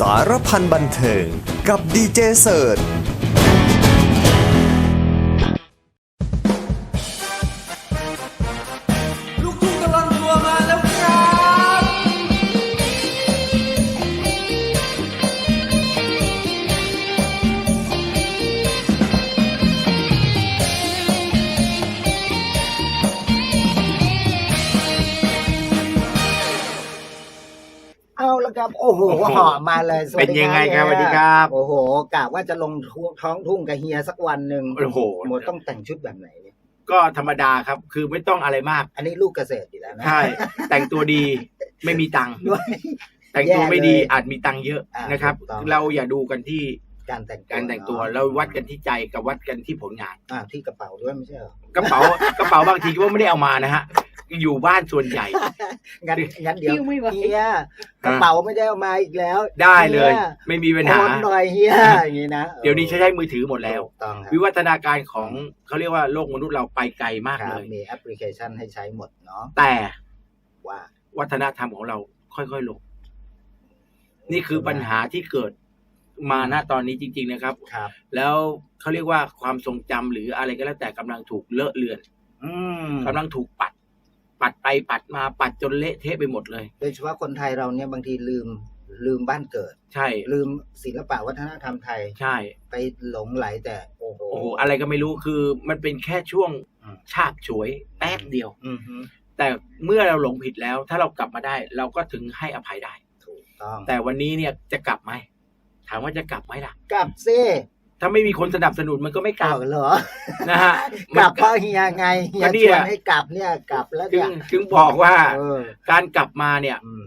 สารพันบันเทิง กับดีเจเสิร์ช โอ้โหโอ้โหเหาะมาเลยสวัสเป็นดียังไงครับเฮีสวัสดีครับ โอ้โหกะว่าจะลงท้องทุ่งกับเฮียสักวันหนึ่งโอ้โหหมดต้องแต่งชุดแบบไหนเนี่ยก็ธรรมดาครับ คือไม่ต้องอะไรมาก อันนี้ลูกเกษตรอยู่แล้วนะใช่แต่งตัวดีไม่มีตังค์ด้วยแต่งตัวไม่ดีแย่เลยอาจมีตังค์เยอะอ่านนะครับถูกต้องเราอย่าดูกันที่การแต่งการแต่งตัวเนอะเราวัดกันที่ใจกับวัดกันที่ผลงานอ่าที่กระเป๋าด้วยไม่ใช่เหรอ กระเป๋ากระเป๋าบางทีก็ไม่ได้เอามานะฮะ อยู่บ้านส่วนใหญ่ งั้นงั้นเดี๋ยวหิ้วไม่ไหว เฮียกระเป๋าไม่ได้เอามาอีกแล้วได้เลย ฮีไม่มีปัญโอหานหน่อยเฮียอย่างนี้นะเดี๋ยวนี้ใช้ใช้มือถือหมดแล้ว ถูกต้องครับวิวัฒนาการของเขาเรียกว่าโลกมนุษย์เราไปไกลมากครัเลบย มีแอปพลิเคชันให้ใช้หมดเนาะแต่ว่าวัฒนธรรมของเราค่อยๆลงนี่คือปัญหาที่เกิด มาณตอนนี้จริง ๆนะครับ ครับ แล้วเขาเรียกว่าความทรงจำหรืออะไรก็แล้วแต่กำลังถูกเลอะเลือนอืมกำลังถูกปัด ปัดไปปัดมาปัดจนเละเทะไปหมดเลย โดยเฉพาะคนไทยเราเนี่ยบางทีลืมลืมบ้านเกิด ใช่ลืมศิลปะวัฒนธรรมไทยใช่ ไปหลงไหลแต่โอ้โห โอ้โหอะไรก็ไม่รู้คือมันเป็นแค่ช่วงอืม ชาบฉวยแป๊บเดียว อือฮึแต่เมื่อเราหลงผิดแล้ว ถ้าเรากลับมาได้ เราก็ถึงให้อภัยได้ ถูกต้องแต่วันนี้เนี่ยจะกลับไหม ถามว่าจะกลับไหมล่ะ กลับซิถ้าไม่มีคนสนับสนุนมันก็ไม่กลับ เอาเหรอ นะฮะกลับเพราะเฮียไงเฮียก็เนี่ชยวนให้กลับเนี่ยกลับแล้วถึเนี่งยถึงบอกว่าเออการกลับมาเนี่ย อืม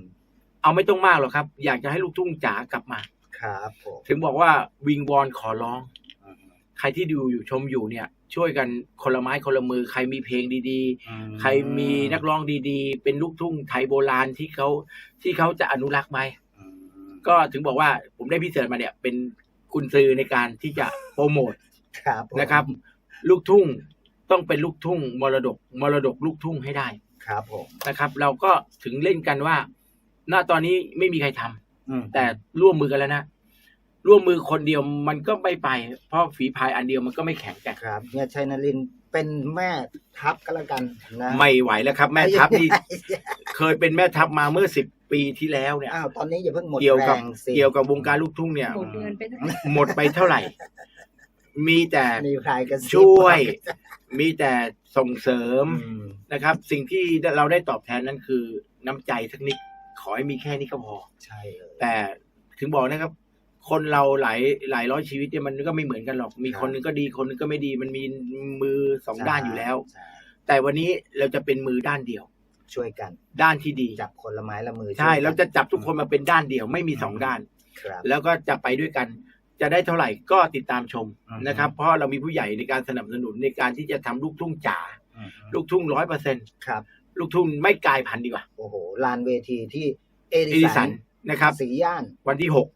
เอาไม่ต้องมากหรอกครับ อยากจะให้ลูกทุ่งจ๋ากลับมา ครับผมถึงบอกว่าวิงวอนขอร้อง อืมใครที่ดูอยู่ชมอยู่เนี่ย ช่วยกันคนละไม้คนละมือ ใครมีเพลงดีๆ ใครมีนักร้องดีๆ เป็นลูกทุ่งไทยโบราณที่เขาที่เขาจะอนุรักษ์ไหมอืม ก็ถึงบอกว่าผมได้พิเศษมาเนี่ยเป็นกุญซือในการที่จะโปรโมทครับผมนะครับ ลูกทุ่งต้องเป็นลูกทุ่ง มรดก มรดกลูกทุ่งให้ได้ครับผมนะครับ เราก็ถึงเล่นกันว่าณตอนนี้ไม่มีใครทำอืมแต่ร่วมมือกันแล้วนะ ร่วมมือคนเดียวมันก็ไม่ไป เพราะฝีพายอันเดียวมันก็ไม่แข็งแกร่งครับเฮียชัยนรินทร์เป็นแม่ทัพก็แล้วกันนะไม่ไหวแล้วครับ แม่ทัพนี่ เคยเป็นแม่ทัพมาเมื่อสิบ ปีที่แล้วเนี่ยอ้าวตอนนี้อย่าเพิ่งหมดเกี่ยวกับแรงสิเกี่ยวกับวงการลูกทุ่งเนี่ย หมดเงินไปเท่าไหร่หมดไปเท่าไหร่ มีแต่มีใครกันช่วย มีแต่ส่งเสริมอืมนะครับ สิ่งที่เราได้ตอบแทนนั้นคือน้ำใจสักนิดขอให้มีแค่นี้ก็พอ ใช่เลยแต่ถึงบอกนะครับ คนเราหลายหลายร้อยชีวิตเนี่ยมันก็ไม่เหมือนกันหรอก มีครับคนหนึงก็ดีคนหนึงก็ไม่ดี มันมีมือสองด้านอยู่แล้ว ใช่แต่วันนี้เราจะเป็นมือด้านเดียว ช่วยกัน ด้านที่ดีจับคนละไม้ละมือใช่วยกันเราจะจับทุกคนมาเป็นด้านเดียวไม่มีสองด้าน ครับ แล้วก็จะไปด้วยกัน จะได้เท่าไหร่ก็ติดตามชมอือฮึ นะครับ เพราะเรามีผู้ใหญ่ในการสนับสนุนในการที่จะทำลูกทุ่งจ๋าอืมลูกทุ่งร้อยเปอร์เซ็นครับ ลูกทุ่งไม่กลายพันธุ์ดีกว่าโอ้โหลานเวทีที่เอเอดิสันนะครับ สีย่านวันที่หก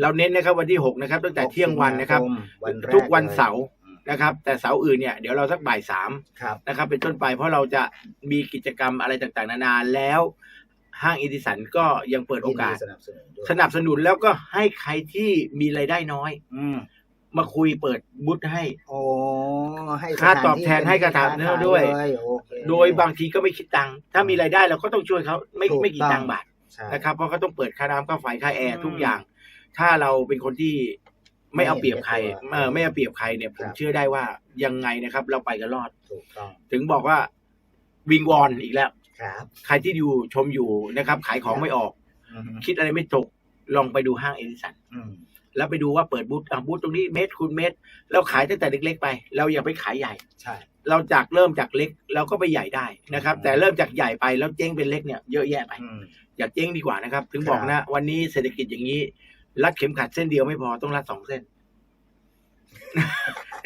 เราเน้นนะครับวันที่หกนะครับตั้งแต่เที่ยงวันนะครับวันแรกทุกวันลยเสาร์ นะครับ แต่เสาร์อื่นเนี่ยเดี๋ยวเราสักบ่ายสามครับ นะครับ เป็นต้นไปเพราะเราจะมีกิจกรรมอะไรต่างๆ นานาแล้วห้างเอดิสันก็ยังเปิดโอกาส ยินดีสนับสนุนด้วยสนับสนุนแล้วก็ให้ใครที่มีรายได้น้อย อืมมาคุยเปิดบูธให้ โอ้ให้สถนค่าตอบแทนให้กระถางที่เนื้อด้วยเลโอเค โดยบางทีก็ไม่คิดตังค์ถ้ามีรายได้เราก็ต้องช่วยเขาไม่ถูกไม่กี่ต้องตังค์บาทใช่ นะครับเพราะเขาต้องเปิดค่าน้ำค่าไฟค่าแอร์อืมทุกอย่าง ถ้าเราเป็นคนที่ ไม่เอาเปรียบใครไม่เห็นแก่ตัวเออไม่เอาเปรียบใครเนี่ยผมครับเชื่อได้ว่ายังไงนะครับ เราไปกันรอดถูกต้องถึงบอกว่าวิงวอนอีกแล้วครับใครที่อยู่ชมอยู่นะครับ ขายของไม่ออกอืมคิดอะไรไม่ตกลองไปดูห้างเอดิสันอืมแล้วไปดูว่าเปิดบูธอะบูธตรงนี้เมตรคูณเมตรเราขายตั้งแต่เล็ก ๆ ไป เราอย่าไปขายใหญ่ใช่เราจากเริ่มจากเล็กเราก็ไปใหญ่ได้นะครับอืมแต่เริ่มจากใหญ่ไปแล้วเจ๊งเป็นเล็กเนี่ยเยอะแยะไปอืมอย่าเจ๊งดีกว่านะครับ ถึงครับบอกนะ วันนี้เศรษฐกิจอย่างนี้ รัดเข็มขัดเส้นเดียวไม่พอต้องรัดสองเส้น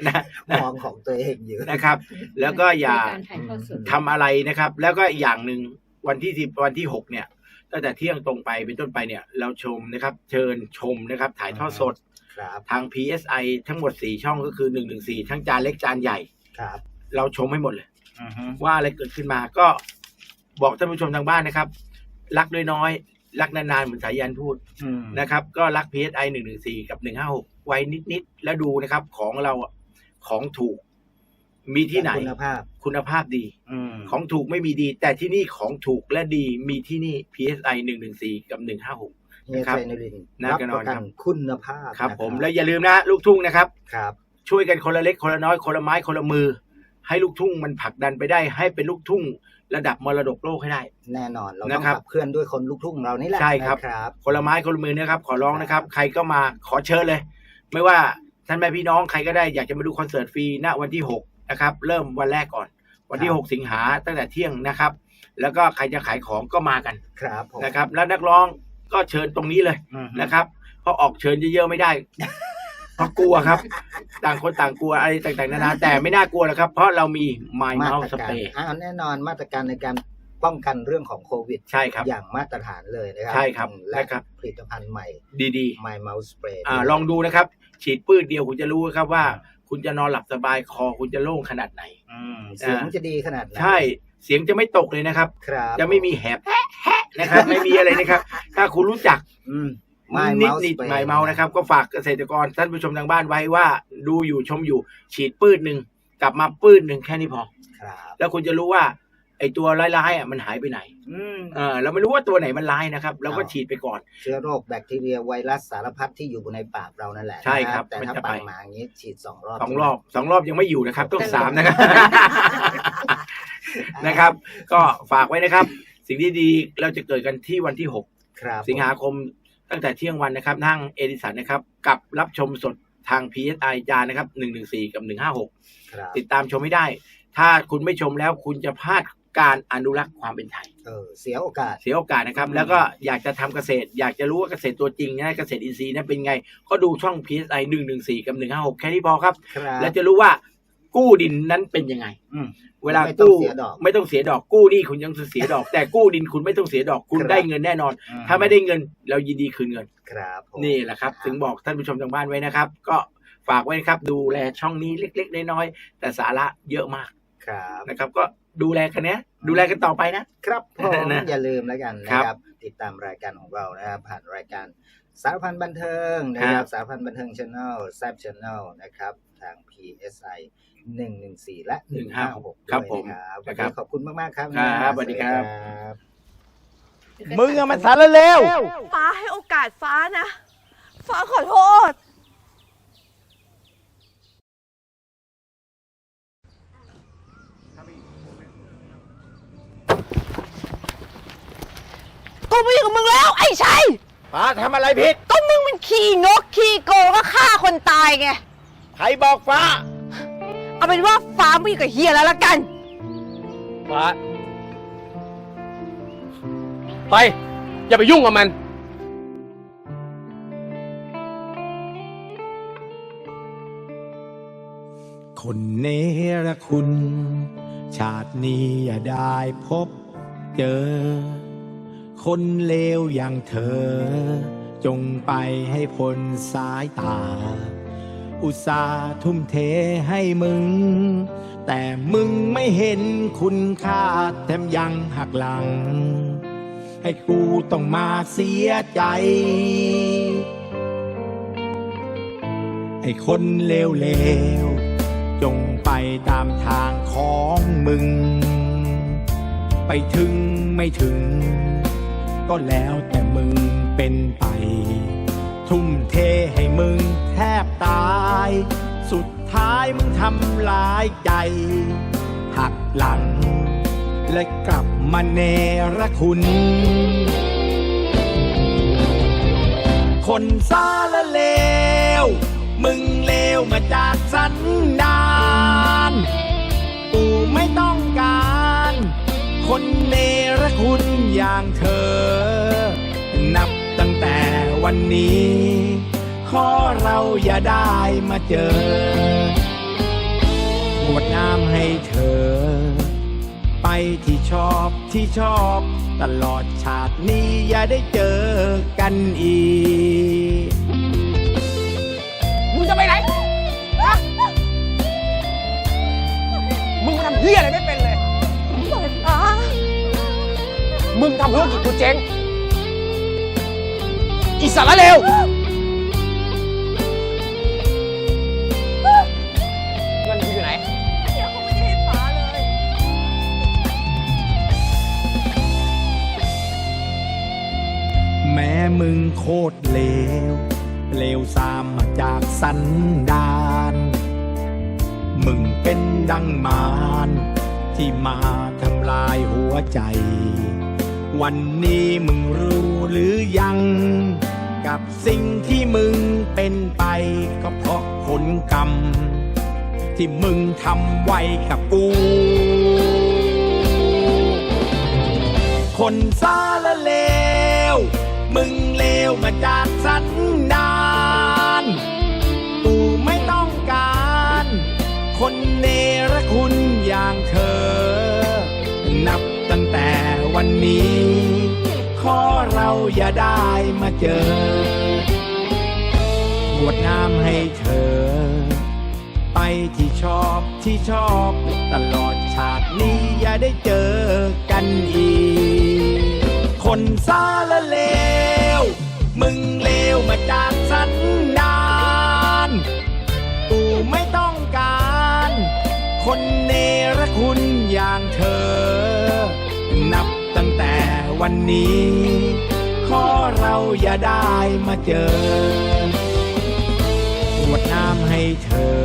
นะมองของตัวเองอยู่นะครับ แล้วก็อย่าในการถ่ายทอดสดทำอะไรนะครับ แล้วก็อย่างหนึ่งวันที่สิบวันที่หกเนี่ยตั้งแต่เที่ยงตรงไปเป็นต้นไปเนี่ย เราชมนะครับ เชิญชมนะครับ ถ่ายทอดสดครับทาง PSI ทั้งหมดสี่ช่องก็คือหนึ่งหนึ่งสี่ทั้งจานเล็กจานใหญ่ครับ เราชมให้หมดเลยอือฮึว่าอะไรเกิดขึ้นมาก็บอกท่านผู้ชมทางบ้านนะครับ รักน้อย รักนานๆเหมือนสายันพูดอืมนะครับ ก็รัก PSI 114กับ156ไว้นิดๆแล้วดูนะครับ ของเราอะของถูก มีที่ไหนคุณภาพ คุณภาพดีอืมของถูกไม่มีดี แต่ที่นี่ของถูกและดีมีที่นี่ PSI 114กับ156เฮียครับชัยนรินทร์น่ารับจะนปอนระกัครันบคุณภาพครับนะผมแล้วอย่าลืมนะ ลูกทุ่งนะครับครับ ช่วยกันคนละเล็กคนละน้อยคนละไม้คนละมือ ให้ลูกทุ่งมันผลักดันไปได้ให้เป็นลูกทุ่ง ระดับมรดกโลกให้ได้ แน่นอนเรานะต้องครับขับเคลื่อนด้วยคนลูกทุ่งเรานี่แหละใช่ครับนะครับคนละไม้คนละมือนะครับ ขอร้องนะครับ ใครก็มาขอเชิญเลย ไม่ว่าท่านแม่พี่น้องใครก็ได้อยากจะมาดูคอนเสิร์ตฟรีณวันที่6นะครับเริ่มวันแรกก่อน วันที่ 6 สิงหาตั้งแต่เที่ยงนะครับ แล้วก็ใครจะขายของก็มากันครับผมนะครับ แล้วนักร้องก็เชิญตรงนี้เลยอืมนะครับเพราะออกเชิญเยอะๆไม่ได้ เพราะกลัวครับ ต่างคนต่างกลัวอะไรต่างๆนานา แต่ไม่น่ากลัวหรอกครับ เพราะเรามี My มา Mouth ตรการ Spray อ่าแน่นอนมาตรการในการป้องกันเรื่องของโควิด ใช่ครับ อย่างมาตรฐานเลยนะครัใช่ครับและนะครับ ผลิตภัณฑ์ใหม่ ดี My Mouse Spray ๆอ่าลองดูนะครับ ฉีดปื้ดเดียวคุณจะรู้ครับว่า คุณจะนอนหลับสบายคอคุณจะโล่งขนาดไหน อืมเสียงอ่าจะดีขนาดไหนใช่เสียงจะไม่ตกเลยนะครับ ครับจะไม่มีแหบแฮะแฮะนะครับ ไม่มีอะไรนะครับ ถ้าคุณรู้จักอืม My นิด Mouse นิด Spray หมายเมานะครับ ก็ฝากเกษตรกรท่านผู้ชมทางบ้านไว้ว่า ดูอยู่ชมอยู่ ฉีดปื้ดหนึ่งกลับมาปื้ดหนึ่งแค่นี้พอครับแล้วคุณจะรู้ว่า ไอ้ตัวร้ายๆอะมันหายไปไหนอืมเออเราไม่รู้ว่าตัวไหนมันร้ายนะครับเราก็ฉีดไปก่อน เชื้อโรคแบคทีเรียไวรัสสารพัดที่อยู่ในปากเรานั่นแหละใช่ครับนะแต่มันถ้าจะไปไปมาอย่างนี้ฉีดสองรอบสองรอบสองรอบยังไม่อยู่นะครับต้องสามนะครับนะครับ ก็ฝากไว้นะครับ สิ่งที่ดีเราจะเกิดกันที่วันที่ครับ6สิงหาคม ตั้งแต่เที่ยงวันนะครับทางเอดิสันนะครับกับรับชมสดทาง PSI จานนะครับ114 กับ 156ครับติดตามชมไม่ได้ ถ้าคุณไม่ชมแล้วคุณจะพลาดการอนุรักษ์ความเป็นไทยเออเสียโอกาส เสียโอกาสนะครับอืมแล้วก็อยากจะทำเกษตร อยากจะรู้ว่าเกษตรตัวจริงนะเกษตรอินทรีย์นั้นเป็นไง ก็ดูช่อง PSI 114 กับ 156 แค่นี้พอครับครับแล้วจะรู้ว่า กู้ดินนั้นเป็นยังไงอืมเวลาไม่ต้องกู้เสียดอกไม่ต้องเสียดอกกู้หนี่คุณยังเสียดอก แต่กู้ดินคุณไม่ต้องเสียดอกคุณครับได้เงินแน่นอน ถ้าไม่ได้เงินเรายินดีคืนเงิน ครับผมนี่แหละครับ ถึงบอกท่านผู้ชมทางบ้านไว้นะครับ ก็ฝากไว้นะครับ ดูแลช่องนี้เล็กๆน้อยๆแต่สาระเยอะมากครับนะครับ ก็ดูแลกันนะดูแลกันต่อไปนะ ครับผมนะอย่าลืมแล้วกันนะคครัรับบติดตามรายการของเรานะครับผ่านรายการสารพันบันเทิงนะคครัรับบสารพันบันเทิงช n แนลแซบช n แนลนะครับ ทาง PSI 114 และ 156ครับด้วยผมนะครับนะครับวันนี้ขอบคุณมาก ๆ ครับครับสวัสดีครับบมึงอะมันสารเลวฟ้าให้โอกาสฟ้านะ ฟ้าขอโทษ กูไม่อยู่กับมึงแล้ว ไอ้ชัยฟ้าทำอะไรผิด ก็มึงมันขี่นกขี่โกงก็ฆ่าคนตายไง ใครบอกฟ้า เอาเป็นว่าฟ้าไม่อยู่กับเฮียแล้วละกัน ฟ้า ไป อย่าไปยุ่งกับมัน คนเนรคุณ ชาตินี้อย่าได้พบเจอ คนเลวอย่างเธอ จงไปให้พ้นสายตา อุตส่าห์ทุ่มเทให้มึง แต่มึงไม่เห็นคุณค่าแถมยังหักหลัง ให้กูต้องมาเสียใจไอ้คนเลวๆ จงไปตามทางของมึง ไปถึงไม่ถึง ก็แล้วแต่มึงเป็นไป ทุ่มเทให้มึงแทบตาย สุดท้ายมึงทำลายใจ หักหลัง และกลับมาเนรคุณ คนสารเลว มึงเลวมาจากสันดานกูไม่ต้องการ คนเนรคุณอย่างเธอ นับตั้งแต่วันนี้ ขอเราอย่าได้มาเจอขวดน้ำให้เธอ ไปที่ชอบที่ชอบ ตลอดชาตินี้อย่าได้เจอกันอีก มึงจะไปไหนฮะมึงทำเฮียอะไรไม่เป็นเลยฟ้ามึงทำธุรกิจกูเจ๊งอีสารเลว ม้มึงโคตรเลว เลวสามมาจากสันดาน มึงเป็นดังมารที่มาทำลายหัวใจ วันนี้มึงรู้หรือยัง กับสิ่งที่มึงเป็นไปก็เพราะผลกรรม ที่มึงทำไว้กับกูคนสารเลว มึงเลวมาจากสันดานกูไม่ต้องการ คนเนรคุณอย่างเธอ นับตั้งแต่วันนี้ ขอเราอย่าได้มาเจอบวดน้ำให้เธอ ไปที่ชอบที่ชอบตลอดชาตินี้อย่าได้เจอกันอีก คนสารเล มึงเลวมาจากสันดานกูไม่ต้องการ คนเนรคุณอย่างเธอ นับตั้งแต่วันนี้ ขอเราอย่าได้มาเจอกรวดน้ำให้เธอ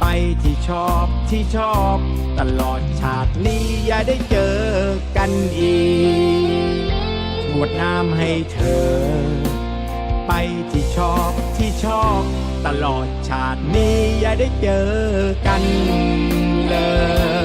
ไปที่ชอบที่ชอบ ตลอดชาตินี้อย่าได้เจอกันอีก กวดน้ำให้เธอ ไปที่ชอบที่ชอบ ตลอดชาตินี้อย่าได้เจอกันเลย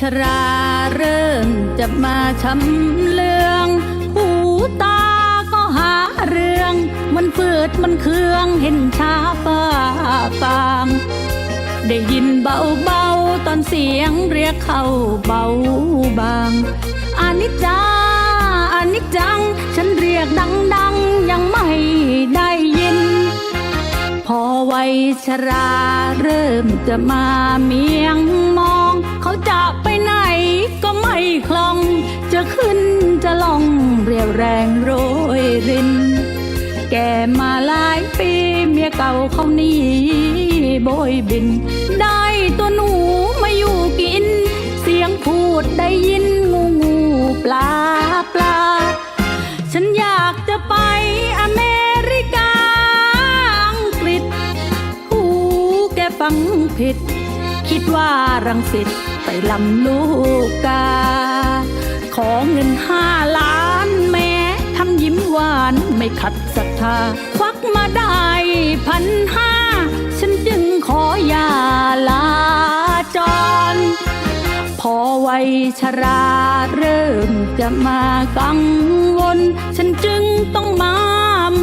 ชราเริ่มจะมาช้ำเลือง หูตาก็หาเรื่อง มันเปิดมันเคืองเห็นชาฟ้าฟาง ได้ยินเบาๆตอนเสียงเรียกเข้าเบาบางอานิจจาอานิจจัง ฉันเรียกดังๆ ยังไม่ได้ยิน พอวัยชราเริ่มจะมาเมียงมอง เขาจะ ไม่คล่อง จะขึ้นจะลงเรียวแรงโรยริน แก่มาหลายปีเมียเก่าเขานีโบยบิน ได้ตัวหนูมาอยู่กิน เสียงพูดได้ยินงูงูปลาปลา ฉันอยากจะไปอเมริกา อังกฤษหูแกฟังผิด คิดว่ารังสิตไปลำลูกกา ขอเงินห้าล้านแม้ทำยิ้มหวานไม่ขัดศรัทธา ควักมาได้พันห้าฉันจึงขออย่าลาจร พอวัยชราเริ่มจะมากังวล ฉันจึงต้องมา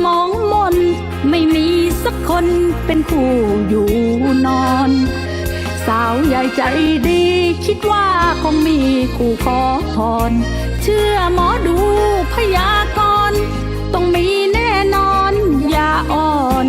มองมน ไม่มีสักคนเป็นคู่อยู่นอน สาวใหญ่ใจดี คิดว่าคงมีคู่ขอพร เชื่อหมอดูพยากรณ์ต้องมีแน่นอนอย่าอ่อน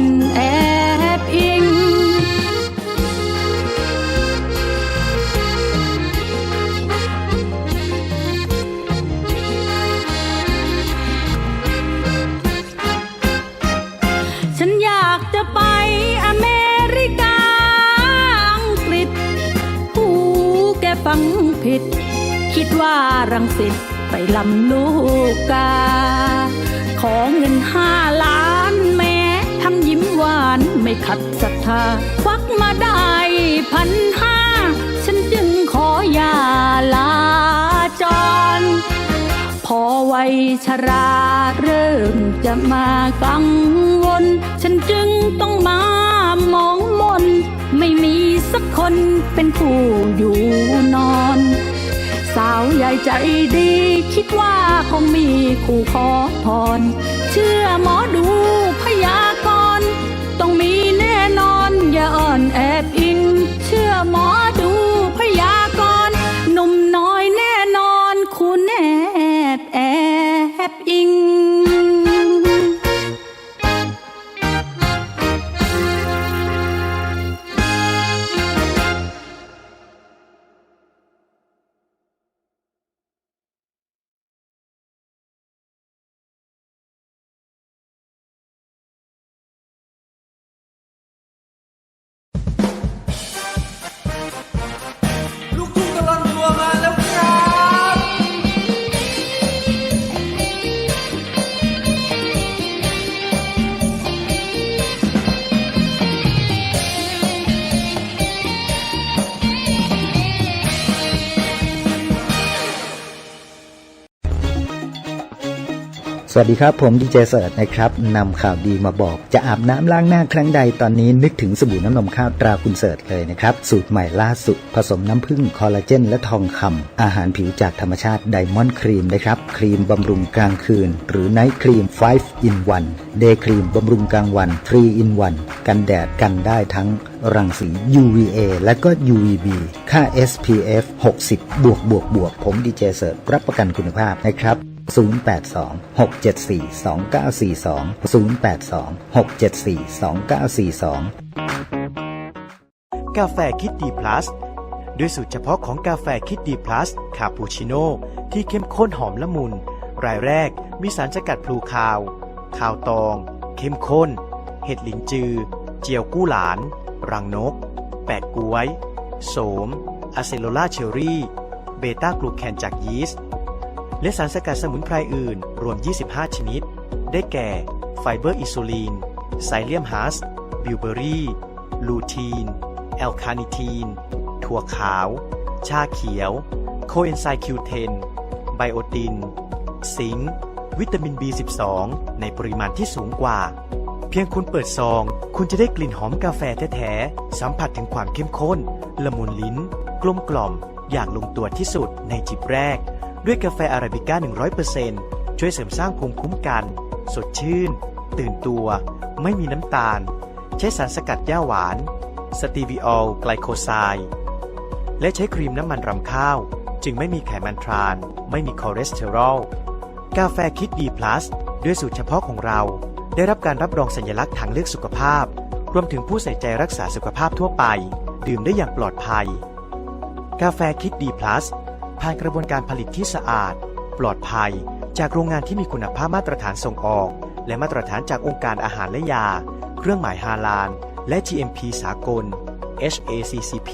ผิดคิดว่ารังสิตไปลำลูกกา ของเงินห้าล้านแม้ทำยิ้มหวานไม่ขัดศรัทธา ควักมาได้พันห้า ฉันจึงขออย่าลาจร พอวัยชราเริ่มจะมากังวล ฉันจึงต้องมามองมน ไม่มีสักคนเป็นผู้อยู่นอน สาวใหญ่ใจดี คิดว่าคงมีคู่ขอพร เชื่อหมอดูพยากรณ์ต้องมีแน่นอนอย่าอ่อนแอบอิง เชื่อหมอ สวัสดีครับ ผมดีเจเสิร์ตนะครับนำข่าวดีมาบอก จะอาบน้ำล้างหน้าครั้งใดตอนนี้นึกถึงสบู่น้ำนมข้าวตราคุณเสิร์ตเลยนะครับ สูตรใหม่ล่าสุด ผสมน้ำผึ้งคอลลาเจน และทองคำอาหารผิวจากธรรมชาติไดมอนด์ครีมนะครับ ครีมบำรุงกลางคืน หรือไนท์ครีม 5 in 1 Day ครีมบำรุงกลางวัน 3 in 1 กันแดดกันได้ทั้งรังสี UVA และก็ UVB ค่า SPF 60 บวกบวกบวกผมดีเจเสิร์ตรับประกันคุณภาพนะครับ 082 674 2942 082 674 2942 กาแฟคิดดีพลัสด้วยสูตรเฉพาะของกาแฟคิดดีพลัสคาปูชิโน่ที่เข้มข้นหอมละมุน รายแรกมีสารสกัดพลูคาวคาวตอง เข้มข้น เห็ดหลินจือ เจียวกู้หลาน รังนก แปดกล้วย โสมอะเซโลลาเชอรี่ เบต้ากลูแคนจากยีสต์ และสารสกัดสมุนไพรอื่น รวม 25 ชนิด ได้แก่ ไฟเบอร์อิซูลิน ไซเลียมฮัส บิวเบอรี่ ลูทีน แอลคานิทีน ถั่วขาว ชาเขียว โคเอนไซม์คิวเทน ไบโอติน ซิงค์ วิตามิน B12 ในปริมาณที่สูงกว่า เพียงคุณเปิดซอง คุณจะได้กลิ่นหอมกาแฟแท้ๆ สัมผัสถึงความเข้มข้น ละมุนลิ้น กลมกล่อม อย่างลงตัวที่สุดในจิบแรก ด้วยกาแฟอาราบิก้า 100%ช่วยเสริมสร้างภูมิคุ้มกัน สดชื่น ตื่นตัว ไม่มีน้ำตาล ใช้สารสกัดหญ้าหวาน สตีวิออล ไกลโคไซด์และใช้ครีมน้ำมันรำข้าว จึงไม่มีไขมันทราน ไม่มีคอเลสเตอรอล กาแฟคิดดีพลัสด้วยสูตรเฉพาะของเรา ได้รับการรับรองสัญลักษณ์ทางเลือกสุขภาพ รวมถึงผู้ใส่ใจรักษาสุขภาพทั่วไป ดื่มได้อย่างปลอดภัย กาแฟคิดดีพลัส ผ่านกระบวนการผลิตที่สะอาด ปลอดภัย จากโรงงานที่มีคุณภาพมาตรฐานส่งออก และมาตรฐานจากองค์การอาหารและยา เครื่องหมายฮาลาล และ GMP สากล HACCP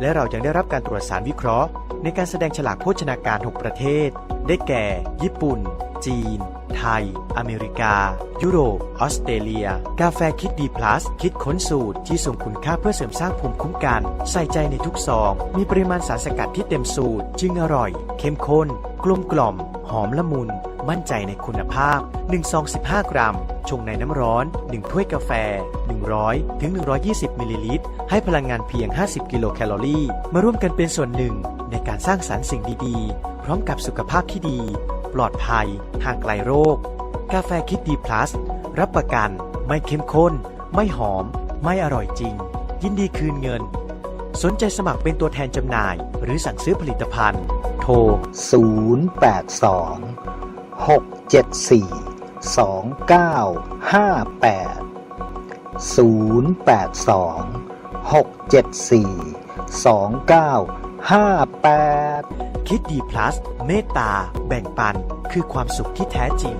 และเรายังได้รับการตรวจสารวิเคราะห์ ในการแสดงฉลากโภชนาการ 6 ประเทศ ได้แก่ ญี่ปุ่น จีน ไทย อเมริกา ยุโรป ออสเตรเลีย กาแฟคิดดีพลัส คิดค้นสูตรที่ส่งคุณค่าเพื่อเสริมสร้างภูมิคุ้มกัน ใส่ใจในทุกซอง มีปริมาณสารสกัดที่เต็มสูตร จึงอร่อย เข้มข้น กลมกล่อม หอมละมุน มั่นใจในคุณภาพ1ซอง15 กรัม ชงในน้ำร้อน 1 ถ้วยกาแฟ 100 ถึง 120 มิลลิลิตร ให้พลังงานเพียง 50 กิโลแคลอรี่ มาร่วมกันเป็นส่วนหนึ่ง ในการสร้างสรรค์สิ่งดีๆ พร้อมกับสุขภาพที่ดี ปลอดภัย ห่างไกลโรค กาแฟคิดดีพลัสรับประกัน ไม่เข้มข้น ไม่หอม ไม่อร่อยจริง ยินดีคืนเงิน สนใจสมัครเป็นตัวแทนจำหน่าย หรือสั่งซื้อผลิตภัณฑ์ โทร 082 674 2958 082 674 58 คิดดีพลัส เมตตา แบ่งปัน คือความสุขที่แท้จริง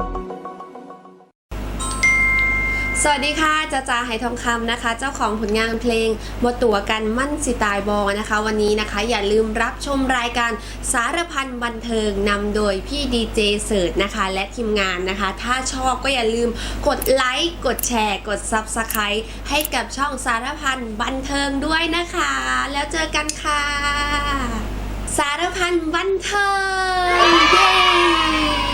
สวัสดีค่ะจ้าจาไหทองคำนะคะ เจ้าของผลงานเพลงมดตัวกันมั่นสิตายบอนะคะ วันนี้นะคะ อย่าลืมรับชมรายการสารพันบันเทิงนำโดยพี่ดีเจเสิร์ตนะคะ และทีมงานนะคะ ถ้าชอบก็อย่าลืมกดไลค์กดแชร์ กด Subscribe ให้กับช่องสารพันบันเทิงด้วยนะคะ แล้วเจอกันค่ะ สารพันบันเทิงเย้